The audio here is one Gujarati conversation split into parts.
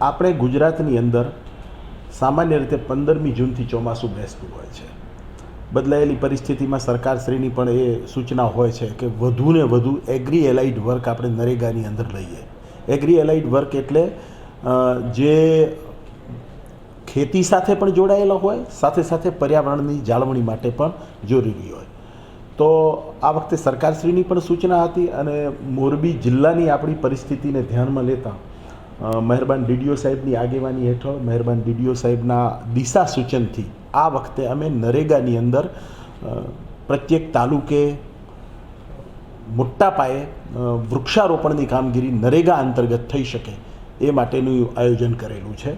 આપણે ગુજરાતની અંદર સામાન્ય રીતે પંદરમી જૂનથી ચોમાસું બેસતું હોય છે. બદલાયેલી પરિસ્થિતિમાં સરકારશ્રીની પણ એ સૂચના હોય છે કે વધુને વધુ એગ્રી એલાઇડ વર્ક આપણે નરેગાની અંદર લઈએ. એગ્રી એલાઇડ વર્ક એટલે જે ખેતી સાથે પણ જોડાયેલા હોય, સાથે સાથે પર્યાવરણની જાળવણી માટે પણ જરૂરી હોય. તો આ વખતે સરકારશ્રીની પણ સૂચના હતી અને મોરબી જિલ્લાની આપણી પરિસ્થિતિને ધ્યાનમાં લેતા મહેરબાન ડીડીઓ સાહેબની આગેવાની હેઠળ, મહેરબાન ડીડીઓ સાહેબના દિશા સૂચનથી આ વખતે અમે નરેગાની અંદર પ્રત્યેક તાલુકે મોટા પાયે વૃક્ષારોપણની કામગીરી નરેગા અંતર્ગત થઈ શકે એ માટેનું આયોજન કરેલું છે.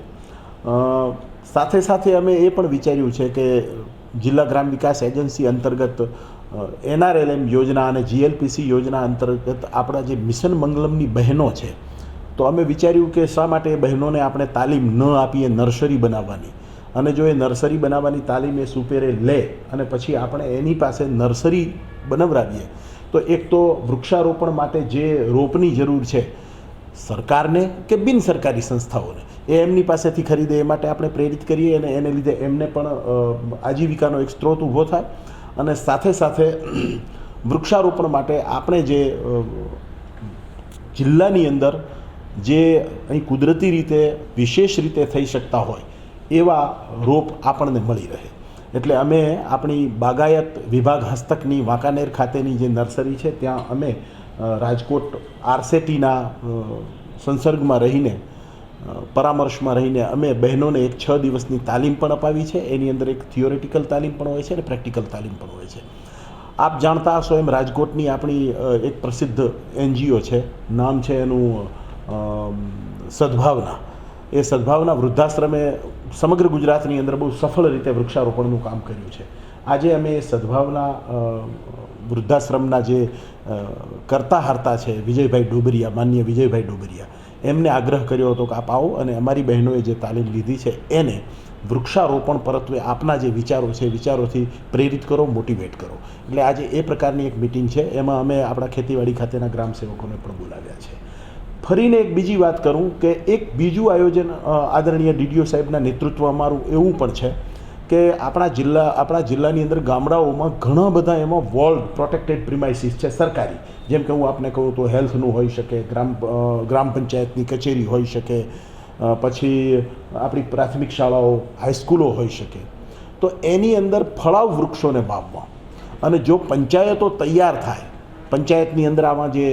સાથે સાથે અમે એ પણ વિચાર્યું છે કે જિલ્લા ગ્રામ વિકાસ એજન્સી અંતર્ગત એનઆરએલએમ યોજના અને જીએલપીસી યોજના અંતર્ગત આપણા જે મિશન મંગલમની બહેનો છે, તો અમે વિચાર્યું કે શા માટે એ બહેનોને આપણે તાલીમ ન આપીએ નર્સરી બનાવવાની? અને જો એ નર્સરી બનાવવાની તાલીમ એ સુપેરે લે અને પછી આપણે એની પાસે નર્સરી બનાવડાવીએ તો એક તો વૃક્ષારોપણ માટે જે રોપની જરૂર છે, સરકારને કે બિન સરકારી સંસ્થાઓને, એ એમની પાસેથી ખરીદે, એ માટે આપણે પ્રેરિત કરીએ અને એને લીધે એમને પણ આજીવિકાનો એક સ્ત્રોત ઊભો થાય. અને સાથે સાથે વૃક્ષારોપણ માટે આપણે જે જિલ્લાની અંદર જે અહીં કુદરતી રીતે વિશેષ રીતે થઈ શકતા હોય એવા રોપ આપણને મળી રહે. એટલે અમે આપણી બાગાયત વિભાગ હસ્તકની વાંકાનેર ખાતેની જે નર્સરી છે, ત્યાં અમે રાજકોટ આરસેટીના સંસર્ગમાં રહીને પરામર્શમાં રહીને અમે બહેનોને એક છ દિવસની તાલીમ પણ અપાવી છે. એની અંદર એક થિયોરિટિકલ તાલીમ પણ હોય છે અને પ્રેક્ટિકલ તાલીમ પણ હોય છે. આપ જાણતા હશો એમ રાજકોટની આપણી એક પ્રસિદ્ધ એનજીઓ છે. નામ છે એનું સદભાવના. એ સદભાવના વૃદ્ધાશ્રમે સમગ્ર ગુજરાતની અંદર બહુ સફળ રીતે વૃક્ષારોપણનું કામ કર્યું છે. આજે અમે એ સદભાવના વૃદ્ધાશ્રમના જે કરતા હરતા છે વિજયભાઈ ડોબરિયા, માન્ય વિજયભાઈ ડોબરિયા એમને આગ્રહ કર્યો હતો કે આપ આવો અને અમારી બહેનોએ જે તાલીમ લીધી છે એને વૃક્ષારોપણ પરત્વે આપના જે વિચારો છે, વિચારોથી પ્રેરિત કરો, મોટિવેટ કરો. એટલે આજે એ પ્રકારની એક મિટિંગ છે. એમાં અમે આપણા ખેતીવાડી ખાતેના ગ્રામ સેવકોને પણ બોલાવ્યા છે. ફરીને એક બીજી વાત કરું કે એક બીજું આયોજન આદરણીય ડીડીઓ સાહેબના નેતૃત્વમાં મારું એવું પણ છે કે આપણા જિલ્લા, આપણા જિલ્લાની અંદર ગામડાઓમાં ઘણા બધા એમાં વોલ્ડ પ્રોટેક્ટેડ પ્રિમાઇસીસ છે, સરકારી. જેમ કે હું આપને કહું તો હેલ્થનું હોઈ શકે, ગ્રામ ગ્રામ પંચાયતની કચેરી હોઈ શકે પછી આપણી પ્રાથમિક શાળાઓ હાઈસ્કૂલો હોઈ શકે. તો એની અંદર ફળાવ વૃક્ષોને વાવવા. અને જો પંચાયતો તૈયાર થાય, પંચાયતની અંદર આમાં જે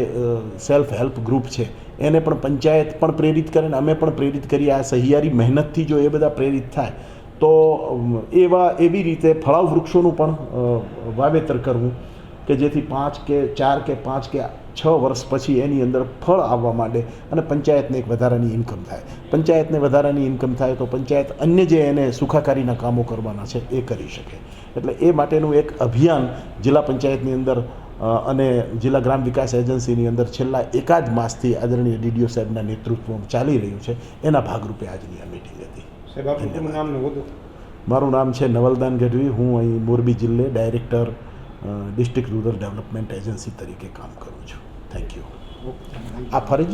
સેલ્ફ હેલ્પ ગ્રુપ છે, એને પણ પંચાયત પણ પ્રેરિત કરે ને અમે પણ પ્રેરિત કરીએ. આ સહિયારી મહેનતથી જો એ બધા પ્રેરિત થાય તો એવા, એવી રીતે ફળાવ વૃક્ષોનું પણ વાવેતર કરવું કે જેથી પાંચ કે ચાર કે પાંચ કે છ વર્ષ પછી એની અંદર ફળ આવવા માંડે અને પંચાયતને એક વધારાની ઇન્કમ થાય. પંચાયતને વધારાની ઇન્કમ થાય તો પંચાયત અન્ય જે એને સુખાકારીના કામો કરવાના છે એ કરી શકે. એટલે એ માટેનું એક અભિયાન જિલ્લા પંચાયતની અંદર અને જિલ્લા ગ્રામ વિકાસ એજન્સીની અંદર છેલ્લા એકાદ માસથી આદરણીય ડીડીઓ સાહેબના નેતૃત્વમાં ચાલી રહ્યું છે. એના ભાગરૂપે આજની આ મિટિંગ હતી. સાહેબ આપનું નામ ને મારું નામ છે નવલદાન ગઢવી. હું અહીં Morbi જિલ્લે director district rural development agency તરીકે કામ કરું છું. થેન્ક યુ આ ફરજી